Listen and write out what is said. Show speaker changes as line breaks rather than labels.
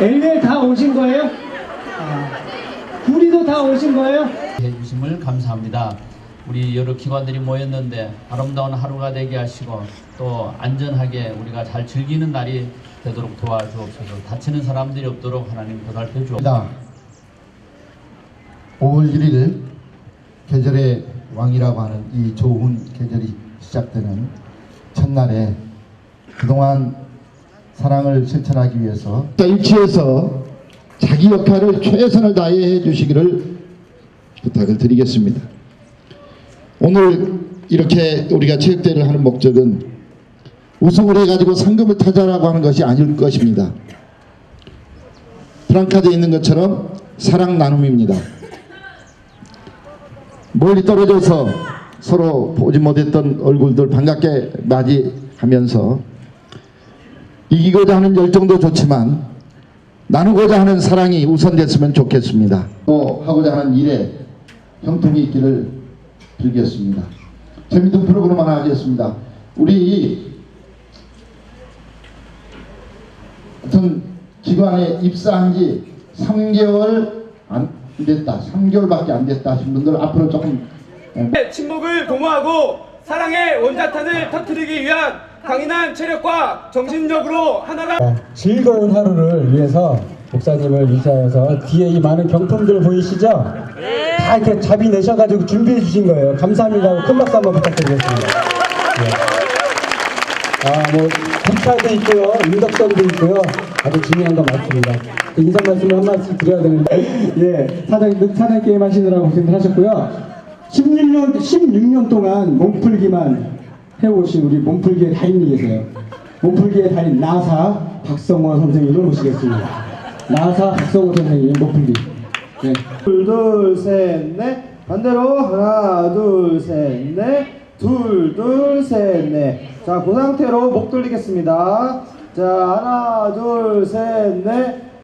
LL 다 오신 거예요? 아, 구리도 다 오신 거예요?
해주심을 감사합니다. 우리 여러 기관들이 모였는데 아름다운 하루가 되게 하시고 또 안전하게 우리가 잘 즐기는 날이 되도록 도와주옵소서. 다치는 사람들이 없도록 하나님 보살펴 주옵소서.
입니다. 5월 1일 계절의 왕이라고 하는 이 좋은 계절이 시작되는 첫날에 그동안 사랑을 실천하기 위해서 일치해서 자기 역할을 최선을 다해 주시기를 부탁을 드리겠습니다. 오늘 이렇게 우리가 체육대회를 하는 목적은 우승을 해가지고 상금을 타자라고 하는 것이 아닐 것입니다. 프랑카드에 있는 것처럼 사랑 나눔입니다. 멀리 떨어져서 서로 보지 못했던 얼굴들 반갑게 맞이하면서 이기고자 하는 열정도 좋지만 나누고자 하는 사랑이 우선됐으면 좋겠습니다. 또 하고자 하는 일에 형통이 있기를 빌겠습니다. 재밌는 프로그램 하나 하겠습니다. 우리 어떤 기관에 입사한 지 3개월 안 됐다. 3개월밖에 안 됐다 하신 분들 앞으로 조금 어,
친목을 도모하고 사랑의 원자탄을 터뜨리기 위한 강인한 체력과 정신력으로 하나라
즐거운 하루를 위해서 목사님을 위시하여서 뒤에 이 많은 경품들 보이시죠? 다 이렇게 잡이 내셔가지고 준비해 주신 거예요. 감사합니다. 큰 박수 한번 부탁드리겠습니다. 네. 아, 뭐, 국차도 있고요. 인덕선도 있고요. 아주 중요한 거 많습니다. 인사 말씀을 한 말씀 드려야 되는데. 예, 사장, 사장 게임 하시느라고 고생들 하셨고요. 16년, 16년 동안 몸풀기만 해오신 우리 몸풀기의 달인이 계세요. 몸풀기의 달인 나사 박성호 선생님을 모시겠습니다. 나사 박성호 선생님 몸풀기. 네.
둘 둘 셋 넷 반대로 하나 둘 셋 넷 둘 둘 셋 넷 자 그 상태로 목 돌리겠습니다 자 하나 둘 셋 넷